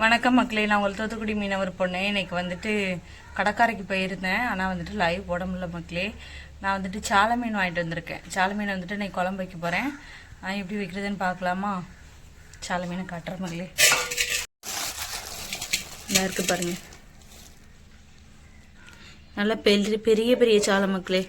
வணக்கம் மக்களே நான் உங்கள் தூத்துக்குடி மீனவர் பொண்ணு. இன்னைக்கு வந்துட்டு கடற்கரைக்கு போயிருந்தேன். ஆனால் வந்துட்டு லைவ் போட முடியல மக்களே. நான் வந்துட்டு சால மீன் வாங்கிட்டு வந்திருக்கேன். சால மீன் வந்துட்டு இன்னைக்கு குழம்பு வைக்க போகிறேன் எப்படி வைக்கிறதுன்னு பார்க்கலாமா? சால மீனை காட்டுற மக்களே. நல்லா இருக்கு பாருங்க. நல்லா பெரிய பெரிய பெரிய சாலை மக்களே.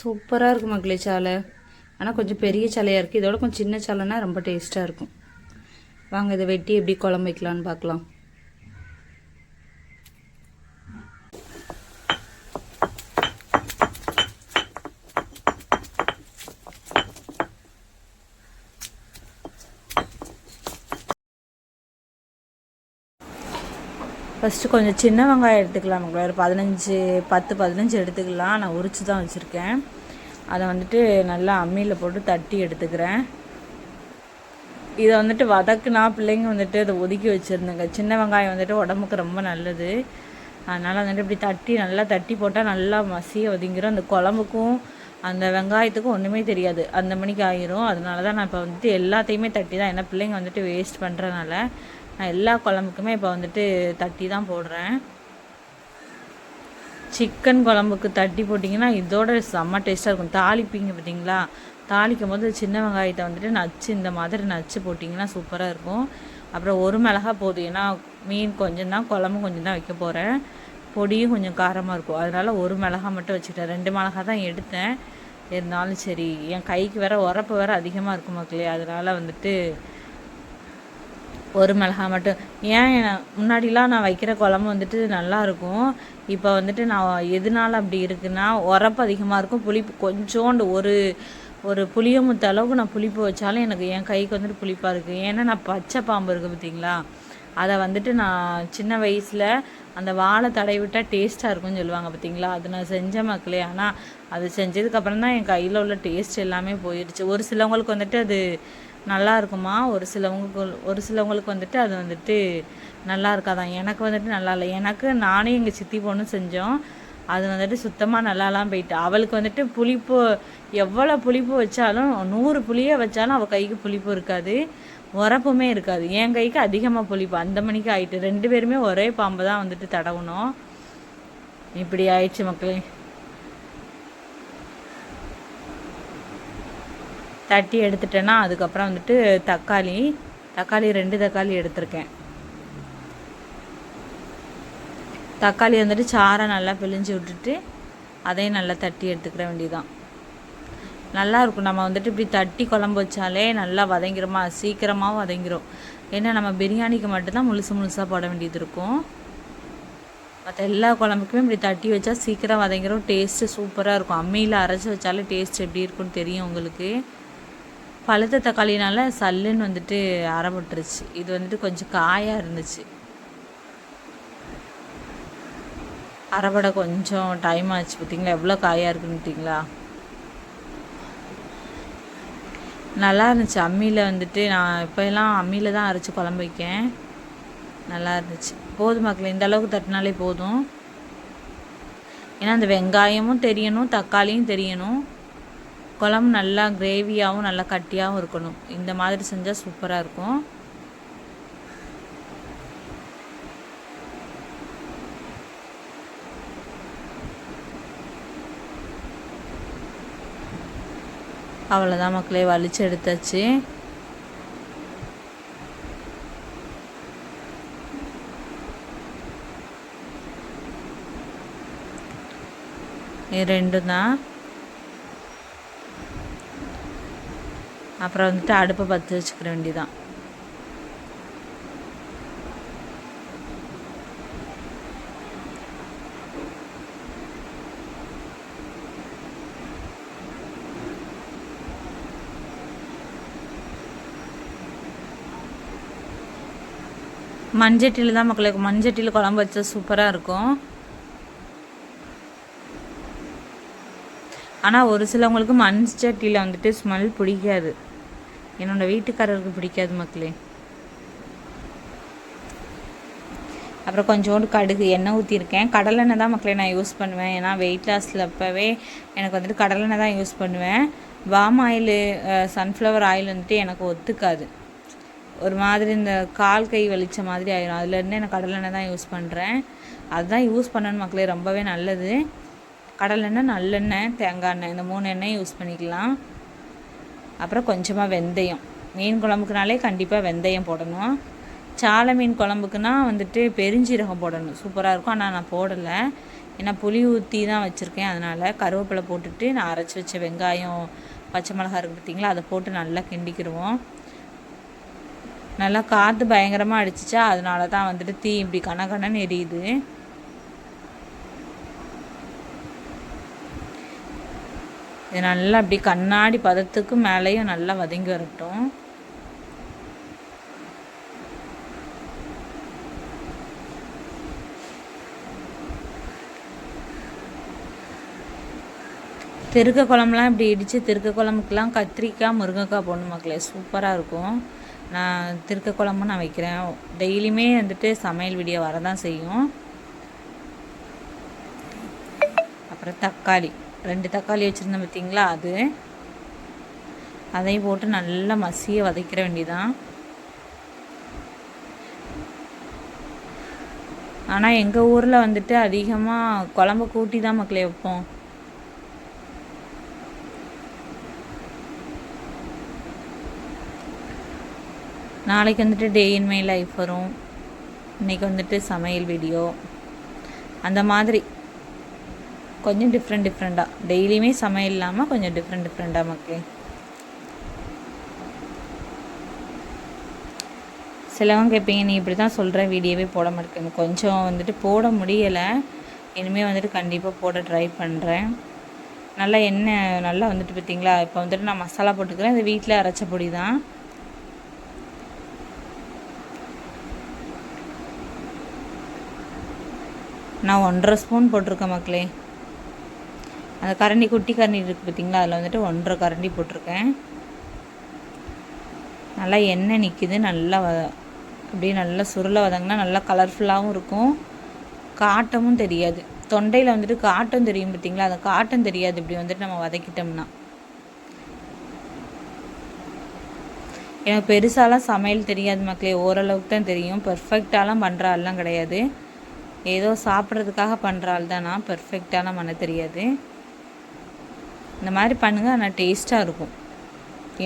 சூப்பராக இருக்கும் மக்களே சாலை. ஆனால் கொஞ்சம் பெரிய சாலையாக இருக்குது இதோட கொஞ்சம் சின்ன சாலைனா ரொம்ப டேஸ்ட்டாக இருக்கும். வாங்க இதை வெட்டி எப்படி குழம்பு வைக்கலான்னு பார்க்கலாம். ஃபஸ்ட்டு கொஞ்சம் சின்ன வெங்காயம் எடுத்துக்கலாம். மக்களே ஒரு பதினஞ்சு பத்து பதினஞ்சு எடுத்துக்கலாம். நான் உரிச்சு தான் வச்சுருக்கேன். அதை வந்துட்டு நல்லா அம்மியில் போட்டு தட்டி எடுத்துக்கிறேன். இதை வந்துட்டு வதக்குனா பிள்ளைங்க வந்துட்டு அதை ஒதுக்கி வச்சுருந்துங்க. சின்ன வெங்காயம் வந்துட்டு உடம்புக்கு ரொம்ப நல்லது. அதனால் வந்துட்டு இப்படி தட்டி நல்லா தட்டி போட்டால் நல்லா மசிய ஒதுங்கிடும் அந்த குழம்புக்கும் அந்த வெங்காயத்துக்கும் ஒன்றுமே தெரியாது. அந்த மணிக்கு ஆயிரும். அதனால தான் நான் இப்போ வந்துட்டு எல்லாத்தையுமே தட்டி தான் ஏன்னா பிள்ளைங்க வந்துட்டு வேஸ்ட் பண்ணுறதுனால நான் எல்லா குழம்புக்குமே இப்போ வந்துட்டு தட்டி தான் போடுறேன். சிக்கன் குழம்புக்கு தட்டி போட்டிங்கன்னா இதோட செம்ம டேஸ்ட்டாக இருக்கும். தாளிப்பீங்க பார்த்தீங்களா தாளிக்கும் போது சின்ன வெங்காயத்தை வந்துட்டு நச்சு இந்த மாதிரி நச்சு போட்டிங்கன்னா சூப்பராக இருக்கும். அப்புறம் ஒரு மிளகா போதும். ஏன்னா மீன் கொஞ்சம் தான் குழம்பு கொஞ்சம் தான் வைக்க போகிறேன் பொடியும் கொஞ்சம் காரமாக இருக்கும். அதனால் ஒரு மிளகா மட்டும் வச்சுட்டேன் ரெண்டு மிளகா தான் எடுத்தேன். இருந்தாலும் சரி என் கைக்கு வேற உரப்பு வேறு அதிகமாக இருக்கும் மக்களே. அதனால் வந்துட்டு ஒரு மிளகா மட்டும். ஏன் முன்னாடிலாம் நான் வைக்கிற குழம்பு வந்துட்டு நல்லா இருக்கும். இப்போ வந்துட்டு நான் எதனால் அப்படி இருக்குன்னா உரப்பு அதிகமாக இருக்கும். புளிப்பு கொஞ்சோண்டு ஒரு ஒரு புளியமுத்த அளவுக்கு நான் புளிப்பு வச்சாலும் எனக்கு என் கைக்கு வந்துட்டு புளிப்பாக இருக்குது ஏன்னா நான் பச்சை பாம்பு இருக்குது பார்த்தீங்களா அதை வந்துட்டு நான் சின்ன வயசில் அந்த வாழை தடை விட்டால் டேஸ்ட்டாக இருக்கும்னு சொல்லுவாங்க பார்த்தீங்களா அது நான் செஞ்ச மக்களே. ஆனால் அது செஞ்சதுக்கப்புறம் தான் என் கையில் உள்ள டேஸ்ட் எல்லாமே போயிடுச்சு ஒரு சிலவங்களுக்கு வந்துட்டு அது நல்லா இருக்குமா? ஒரு சிலவங்களுக்கு ஒரு சிலவங்களுக்கு வந்துட்டு அது வந்துட்டு நல்லா இருக்காதான் எனக்கு வந்துட்டு நல்லா இல்லை. எனக்கு நானே எங்கள் சித்தி பொண்ணு செஞ்சோம். அது வந்துட்டு சுத்தமாக நல்லாலாம் போயிட்டு அவளுக்கு வந்துட்டு புளிப்பு எவ்வளோ புளிப்பு வச்சாலும் நூறு புளியை வச்சாலும் அவள் கைக்கு புளிப்பு இருக்காது. உரப்புமே இருக்காது. என் கைக்கு அதிகமாக புளிப்பு. அந்த மணிக்கு ஆயிட்டு ரெண்டு பேருமே ஒரே பாம்பு தான் வந்துட்டு தடவணும் இப்படி ஆயிடுச்சு மக்களே. தட்டி எடுத்துட்டேன்னா அதுக்கப்புறம் வந்துட்டு தக்காளி தக்காளி ரெண்டு தக்காளி எடுத்திருக்கேன். தக்காளி வந்துட்டு சாரை நல்லா பிழிஞ்சு விட்டுட்டு அதையும் நல்லா தட்டி எடுத்துக்கிற வேண்டியதுதான். நல்லாயிருக்கும். நம்ம வந்துட்டு இப்படி தட்டி குழம்பு வச்சாலே நல்லா வதங்கிருமா? சீக்கிரமாக வதங்கிறோம் ஏன்னா நம்ம பிரியாணிக்கு மட்டும்தான் முழுசு முழுசாக போட வேண்டியது இருக்கும். மற்ற எல்லா குழம்புக்குமே இப்படி தட்டி வச்சா சீக்கிரம் வதங்கிறோம் டேஸ்ட்டு சூப்பராக இருக்கும். அம்மியில் அரைச்சி வச்சாலே டேஸ்ட் எப்படி இருக்குன்னு தெரியும் உங்களுக்கு. பழுத்த தக்காளினால சல்லுன்னு வந்துட்டு அரைப்பட்டுருச்சு இது வந்துட்டு கொஞ்சம் காயாக இருந்துச்சு. அரைப்பட கொஞ்சம் டைம் ஆச்சு. பார்த்தீங்களா? எவ்வளோ காயாக இருக்குன்னு பார்த்தீங்களா நல்லா இருந்துச்சு. அம்மியில் வந்துட்டு நான் இப்போ எல்லாம் அம்மியில் தான் அரைச்சி குழம்பு வைக்கேன். நல்லா இருந்துச்சு. போதும் மக்கள் இந்த அளவுக்கு தட்டினாலே போதும். ஏன்னா அந்த வெங்காயமும் தெரியணும் தக்காளியும் தெரியணும். குழம்பு நல்லா கிரேவியாகவும் நல்லா கட்டியாகவும் இருக்கணும். இந்த மாதிரி செஞ்சால் சூப்பராக இருக்கும். அவ்வளோதான் மக்களே வலிச்சு எடுத்தாச்சு. இது ரெண்டும் தான் அப்புறம் வந்துட்டு அடுப்பை பற்ற வச்சுக்கிற வேண்டியதான் மஞ்சட்டியில் தான் மக்களுக்கு மஞ்சட்டியில் குழம்பு வச்சா சூப்பராக இருக்கும். ஆனால் ஒரு சிலவங்களுக்கு மண் சட்டியில் வந்துட்டு ஸ்மெல் பிடிக்காது. என்னோட வீட்டுக்காரருக்கு பிடிக்காது மக்களே. அப்புறம் கொஞ்சோண்டு கடுகு எண்ணெய் ஊற்றிருக்கேன் கடலெண்ணெய் தான் மக்களே நான் யூஸ் பண்ணுவேன். ஏன்னா வெயிட் லாஸில் அப்போவே எனக்கு வந்துட்டு கடலெண்ணெய் தான் யூஸ் பண்ணுவேன். பாம் ஆயில் சன்ஃப்ளவர் ஆயில் வந்துட்டு எனக்கு ஒத்துக்காது. ஒரு மாதிரி இந்த கால் கை வலிச்ச மாதிரி ஆயிரும். அதுலேருந்து நான் கடலெண்ணெய் தான் யூஸ் பண்ணுறேன் அதுதான் யூஸ் பண்ணணும் மக்களே ரொம்பவே நல்லது. கடலெண்ணெய் நல்லெண்ணெய் தேங்காய் எண்ணெய் இந்த மூணு எண்ணெய் யூஸ் பண்ணிக்கலாம். அப்புறம் கொஞ்சமாக வெந்தயம். மீன் குழம்புக்குனாலே கண்டிப்பாக வெந்தயம் போடணும். சாலை மீன் குழம்புக்குனா வந்துட்டு பெருஞ்சீரகம் போடணும். சூப்பராக இருக்கும். ஆனால் நான் போடலை. ஏன்னா புளி ஊற்றி தான் வச்சுருக்கேன். அதனால் கருவேப்பிலை போட்டுட்டு நான் அரைச்சி வச்ச வெங்காயம் பச்சை மிளகா இருக்குது பார்த்திங்களா அதை போட்டு நல்லா கிண்டிக்கிடுவோம் நல்லா காற்று பயங்கரமாக அடிச்சிச்சா அதனால தான் வந்துட்டு தீ இப்படி கனகனன்னு எரியுது. இது நல்லா அப்படி கண்ணாடி பதத்துக்கு மேலேயும் நல்லா வதங்கி வரட்டும். தெருக்க குழம்புலாம் இப்படி இடித்து தெருக்க குழம்புக்கெலாம் கத்திரிக்காய் முருங்கைக்காய் போடணும் மக்களே. சூப்பராக இருக்கும். நான் திருக்க குழம்பும் நான் வைக்கிறேன். டெய்லியுமே வந்துட்டு சமையல் வீடியோ வரதான் செய்யும். அப்புறம் தக்காளி. ரெண்டு தக்காளி வச்சுருந்தேன் பார்த்தீங்களா? அது. அதையும் போட்டு நல்லா மசிய வதக்கிற வேண்டியதான் ஆனால் எங்கள் ஊரில் வந்துட்டு அதிகமாக குழம்பு கூட்டி தான் மக்களே வைப்போம். நாளைக்கு வந்துட்டு டே இன் மை லைஃப் வரும். இன்றைக்கி வந்துட்டு சமையல் வீடியோ அந்த மாதிரி. கொஞ்சம் டிஃப்ரெண்ட் டிஃப்ரெண்ட்டாக டெய்லியுமே சமையல் இல்லாமல் கொஞ்சம் டிஃப்ரெண்ட் டிஃப்ரெண்ட்டாக மக்கள். சிலவங்க கேட்பீங்க நீ இப்படி தான் சொல்கிற வீடியோவே போட மாட்டேங்க கொஞ்சம் வந்துட்டு போட முடியலை. இனிமேல் வந்துட்டு கண்டிப்பாக போட ட்ரை பண்ணுறேன் நல்லா எண்ணெய் நல்லா வந்துட்டு பார்த்தீங்களா இப்போ வந்துட்டு நான் மசாலா போட்டுக்கிறேன். இது வீட்டில் அரைச்ச பொடி தான் நான் ஒன்றரை ஸ்பூன் போட்டிருக்கேன் மக்களே. அந்த கரண்டி குட்டி கரண்டி இருக்குது பார்த்தீங்களா? அதில் வந்துட்டு ஒன்றரை கரண்டி போட்டிருக்கேன். நல்லா எண்ணெய் நிற்கிது நல்லா வ அப்படியே நல்லா சுருளை வதங்கினா நல்லா கலர்ஃபுல்லாகவும் இருக்கும். காட்டமும் தெரியாது. தொண்டையில் வந்துட்டு காட்டம் தெரியும் பார்த்தீங்களா? அந்த காட்டம் தெரியாது. இப்படி வந்துட்டு நம்ம வதக்கிட்டோம்னா. எனக்கு பெருசாலாம் சமையல் தெரியாது மக்களே. ஓரளவுக்கு தான் தெரியும். பர்ஃபெக்டாலாம் பண்ணுறாலாம் கிடையாது. ஏதோ சாப்பிட்றதுக்காக பண்ணுற ஆள் தான் நான். பர்ஃபெக்டான பண்ண தெரியாது. இந்த மாதிரி பண்ணுங்கள் ஆனால் டேஸ்ட்டாக இருக்கும்.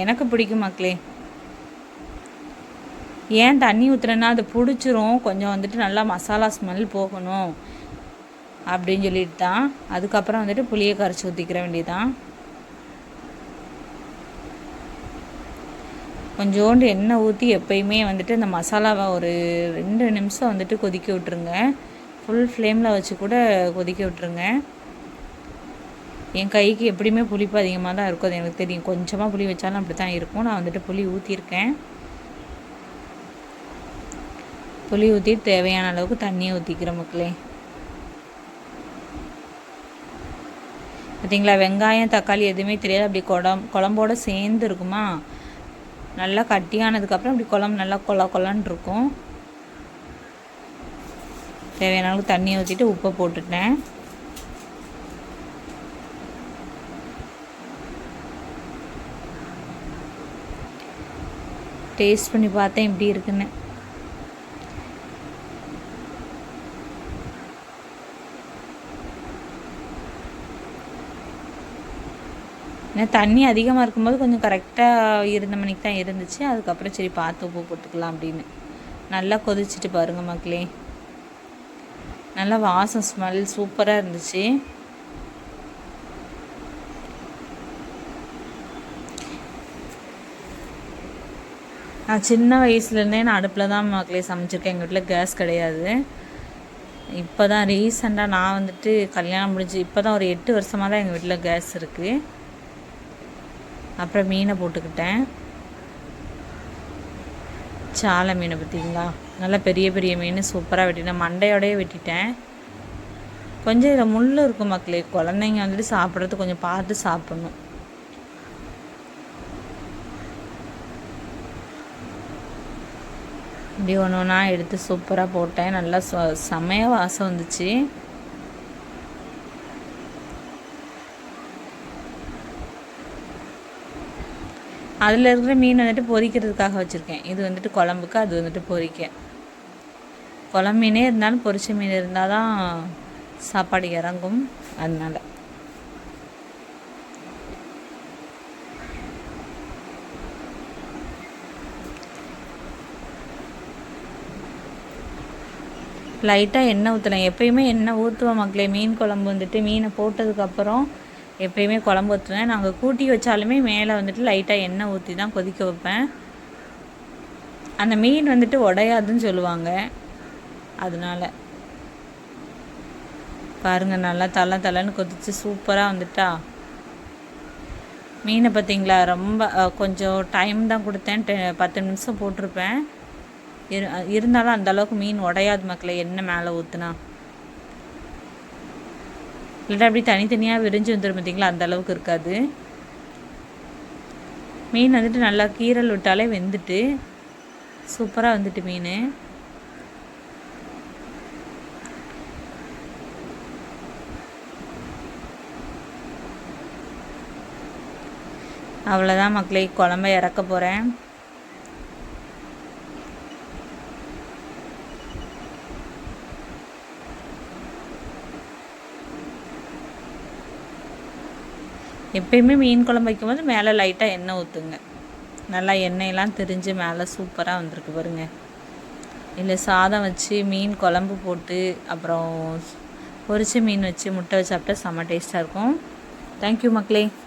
எனக்கு பிடிக்கும் மக்களே. ஏன் தண்ணி ஊற்றுறேன்னா அது பிடிச்சிரும். கொஞ்சம் வந்துட்டு நல்லா மசாலா ஸ்மெல் போகணும் அப்படின்னு சொல்லிட்டு தான். அதுக்கப்புறம் வந்துட்டு புளியை கரைச்சி ஊற்றிக்கிற வேண்டியதான் கொஞ்சோண்டு எண்ணெய் ஊற்றி எப்பயுமே வந்துட்டு இந்த மசாலாவை ஒரு ரெண்டு நிமிஷம் வந்துட்டு கொதிக்க விட்டுருங்க. ஃபுல் ஃப்ளேமில் வச்சு கூட கொதிக்க விட்டுருங்க. என் கைக்கு எப்படியுமே புளிப்பு அதிகமாக தான் இருக்கும். அது எனக்கு தெரியும். கொஞ்சமாக புளி வச்சாலும் அப்படி தான் இருக்கும். நான் வந்துட்டு புளி ஊற்றிருக்கேன் புளி ஊற்றி தேவையான அளவுக்கு தண்ணியை ஊற்றிக்கிறேன் மக்களே. பார்த்தீங்களா வெங்காயம் தக்காளி எதுவுமே தெரியாது. அப்படி குடம் குழம்போடு சேர்ந்து இருக்குமா? நல்லா கட்டியானதுக்கப்புறம் அப்படி குழம்பு நல்லா கொல கொலன்னு இருக்கும். தேவையான அளவுக்கு தண்ணியை ஊற்றிட்டு உப்பை போட்டுட்டேன். டேஸ்ட் பண்ணி பார்த்தேன் எப்படி இருக்குன்னு. ஏன்னா தண்ணி அதிகமாக இருக்கும்போது கொஞ்சம் கரெக்டாக இருந்த மணிக்கு தான் இருந்துச்சு. அதுக்கப்புறம் சரி பார்த்து உப்பு போட்டுக்கலாம் அப்படின்னு. நல்லா கொதிச்சுட்டு பாருங்கள் மக்களே. நல்லா வாசம் ஸ்மெல் சூப்பராக இருந்துச்சு. நான் சின்ன வயசுலேருந்தே நான் அடுப்பில் தான் மக்களே சமைச்சிருக்கேன். எங்கள் வீட்டில் கேஸ் கிடையாது. இப்போ தான் ரீசெண்டாக நான் வந்துட்டு கல்யாணம் முடிஞ்சு இப்போ தான் ஒரு எட்டு வருஷமாக தான் எங்கள் வீட்டில் கேஸ் இருக்குது அப்புறம் மீனை போட்டுக்கிட்டேன். சாலை மீனை பார்த்தீங்களா நல்லா பெரிய பெரிய மீன் சூப்பராக வெட்டினேன் மண்டையோடய வெட்டிட்டேன். கொஞ்சம் இதில் முள் இருக்கும் மக்களே குழந்தைங்க வந்துட்டு சாப்பிட்றது கொஞ்சம் பார்த்து சாப்பிட்ணும். இப்படி ஒன்று ஒன்றா எடுத்து சூப்பராக போட்டேன். நல்லா செமைய வாசம் வந்துச்சு. அதில் இருக்கிற மீன் வந்துட்டு பொரிக்கிறதுக்காக வச்சுருக்கேன். இது வந்துட்டு குழம்புக்கு அது வந்துட்டு பொரிக்க குழம்பு மீனே இருந்தாலும் பொரிச்ச மீன் இருந்தால் தான் சாப்பாடு இறங்கும் அதனால். லைட்டாக எண்ணெய் ஊற்றலாம் எப்பயுமே எண்ணெய் ஊற்றுவோம் மக்களே. மீன் குழம்பு வந்துட்டு மீனை போட்டதுக்கப்புறம் எப்பயுமே குழம்பு ஊற்றுவேன் நாங்கள் கூட்டி வச்சாலுமே மேலே வந்துட்டு லைட்டாக எண்ணெய் ஊற்றி தான் கொதிக்க வைப்பேன். அந்த மீன் வந்துட்டு உடையாதுன்னு சொல்லுவாங்க. அதனால். பாருங்கள் நல்லா தலை தலைன்னு கொதிச்சு சூப்பராக வந்துட்டா. மீனை பார்த்தீங்களா ரொம்ப கொஞ்சம் டைம் தான் கொடுத்தேன். பத்து நிமிஷம் போட்டிருப்பேன். இரு இருந்தாலும் அந்தளவுக்கு மீன் உடையாது மக்களை. எண்ணெய் மேலே ஊற்றுனா இல்லைன்னா அப்படி தனித்தனியாக விரிஞ்சு வந்துடும் பார்த்தீங்களா அந்த அளவுக்கு இருக்காது. மீன் வந்துட்டு நல்லா கீரல் விட்டாலே வெந்துட்டு சூப்பராக வந்துட்டு மீன். அவ்வளோதான் மக்களை குழம்ப இறக்க போகிறேன் எப்பயுமே மீன் குழம்பு வைக்கும்போது மேலே லைட்டாக எண்ணெய் ஊற்றுங்க நல்லா எண்ணெயெல்லாம் தெரிஞ்சு மேலே சூப்பராக வந்திருக்கு பாருங்க. இல்லை சாதம் வச்சு மீன் குழம்பு போட்டு அப்புறம் பொரிச்ச மீன் வச்சு முட்டை வச்சு சாப்பிட்டா செம்ம டேஸ்ட்டாக இருக்கும். தேங்க்யூ மக்களே.